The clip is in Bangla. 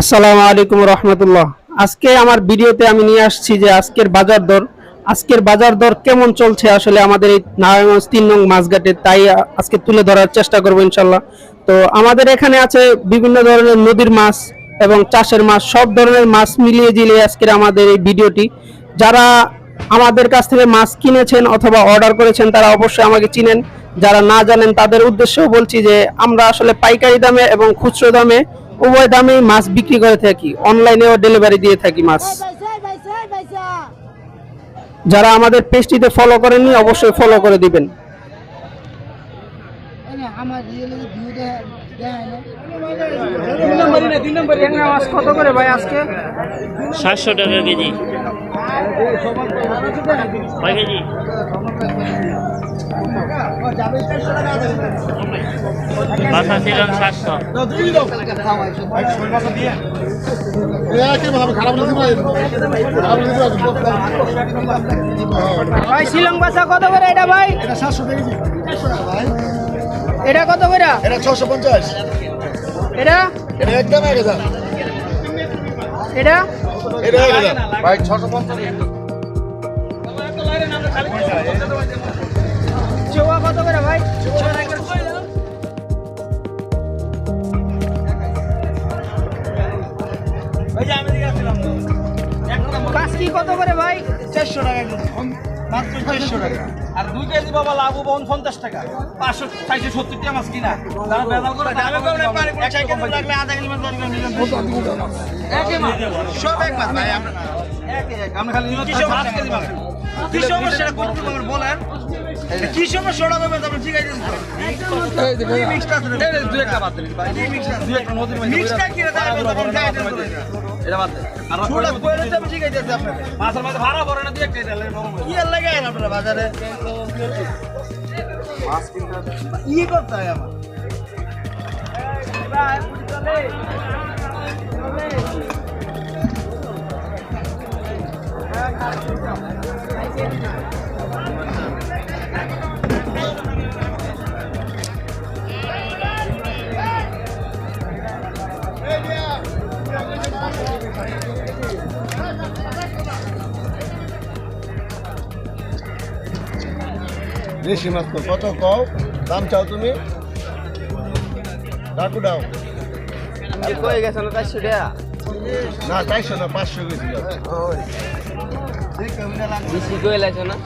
আসসালামু আলাইকুম রহমতুল্লাহ। আজকে আমার ভিডিওতে আমি নিয়ে আসছি যে আজকের বাজার দর, আজকের বাজার দর কেমন চলছে আসলে আমাদের এই নারায়ণগঞ্জ তিন নং মাছঘাটে, তাই আজকে তুলে ধরার চেষ্টা করব ইনশাল্লাহ তো আমাদের এখানে আছে বিভিন্ন ধরনের নদীর মাছ এবং চাষের মাছ, সব ধরনের মাছ মিলিয়ে জিলিয়ে আজকের আমাদের এই ভিডিওটি। যারা আমাদের কাছ থেকে মাছ কিনেছেন অথবা অর্ডার করেছেন, তারা অবশ্যই আমাকে চিনেন। যারা না জানেন, তাদের উদ্দেশ্যেও বলছি যে আমরা আসলে পাইকারি দামে এবং খুচরো দামে উভয় দামেই মাছ বিক্রি করে থাকি। অনলাইনেও ডেলিভারি দিয়ে থাকি মাছ। যারা আমাদের পেজটিতে ফলো করেননি অবশ্যই ফলো করে দিবেন। সাতশো টাকা কেজি। বাসা ছিলাম সাতশো ভাই শিলং বাসা কত করে এটা ভাই? এটা কত করে? এটা ছশো পঞ্চাশ। এটা? এটা একদম এক হাজার। এটা? ভাই ছশো পঞ্চাশ। কত করে ভাই? কাসকি কত করে ভাই? চারশো টাকা মাত্র চারশো টাকা। আর দুই কেজি বাবা লাভ পঞ্চাশ টাকা। পাঁচশো চারশো সত্তর টাকা মাছ কিনা তারা করে এক কেজি লাগলে আধা কেজি মাছ সব এক ভাই আমরা খালি পাঁচ কেজি মাছ কি সমস্যা? করতে বলেন? কি সমস্যা? ওটা করবেন আপনি ঠিক আছে এই মিক্সটা আছে এই দুই একটা বাদ দিন ভাই। এই মিক্সটা দুই একটা নদীর মধ্যে মিক্সটা কি রে তাই আপনি ঠিক আছে এটা বাদ আর ছোড়া কইলে তো ঠিক আছে আপনাকে। মাছের মধ্যে ভাড়া ভরে না দুই একটা এটা কি আর লাগায় আপনারা বাজারে? ইয়ে করতে হয় আমার দেশি মাছ তো কত কও দাম চাও তুমি? ডাকু দাও। কই গেছে না চারশো টাকা? না চারশো না পাঁচশো গেছিল বেশি কই লাগছে না